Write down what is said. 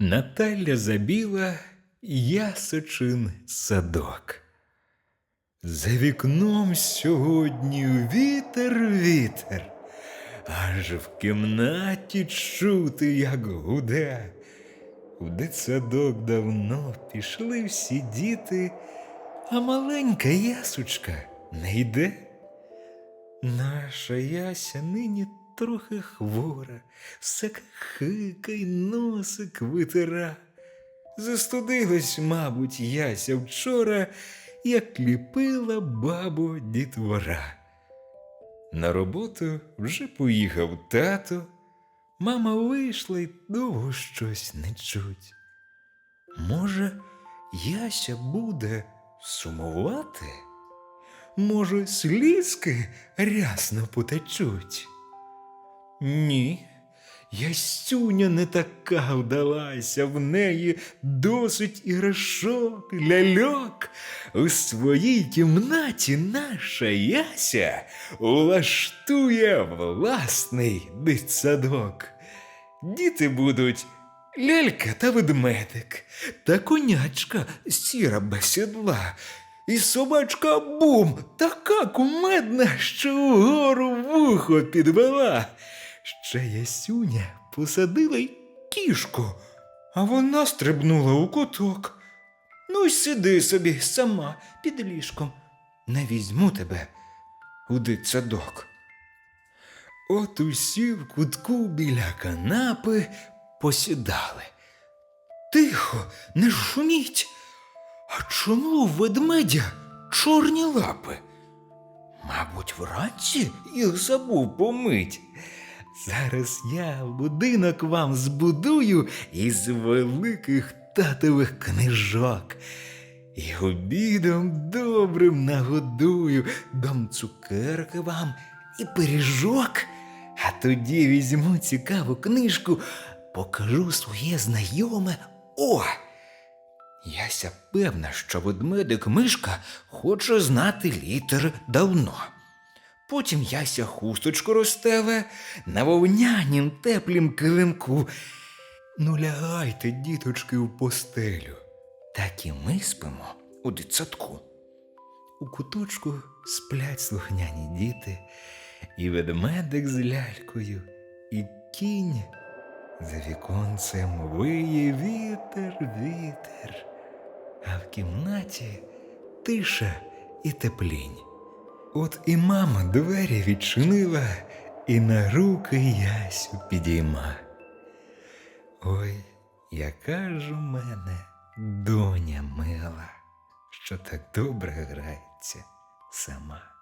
Наталя забіла ясочин садок. За вікном сьогодні вітер, вітер, аж в кімнаті чути, як гуде. У дитсадок давно пішли всі діти, а маленька ясучка не йде. Наша яся нині трохи хвора, все хикай носик витира. Застудилась, мабуть, яся вчора, як ліпила бабу дітвора. На роботу вже поїхав тато, мама вийшла й довго щось не чуть. Може, яся буде сумувати? Може, слізки рясно потечуть? Ні, ясюня не така вдалася, в неї досить іграшок, ляльок. У своїй кімнаті наша яся влаштує власний дитсадок. Діти будуть лялька та ведмедик, та конячка сіра без сідла, і собачка бум така кумедна, що угору вухо підвела. Ще ясюня посадила й кішку, а вона стрибнула у куток. Ну й сиди собі сама під ліжком. Не візьму тебе у дитсадок. От усі в кутку біля канапи посідали. Тихо, не шуміть. А чому у ведмедя чорні лапи? Мабуть, вранці їх забув помить. Зараз я будинок вам збудую із великих татових книжок. І обідом добрим нагодую, дам цукерки вам і пиріжок. А тоді візьму цікаву книжку, покажу своє знайоме. О! Яся певна, що ведмедик мишка хоче знати літери давно. Потім яся хусточку розстеле на вовнянім теплім килимку. Ну, лягайте, діточки, у постелю. Так і ми спимо у дитсадку. У куточку сплять слухняні діти, і ведмедик з лялькою, і кінь. За віконцем виє вітер, вітер, а в кімнаті тиша і теплінь. От і мама двері відчинила і на руки ясю підійма. Ой, яка ж у мене доня мила, що так добре грається сама.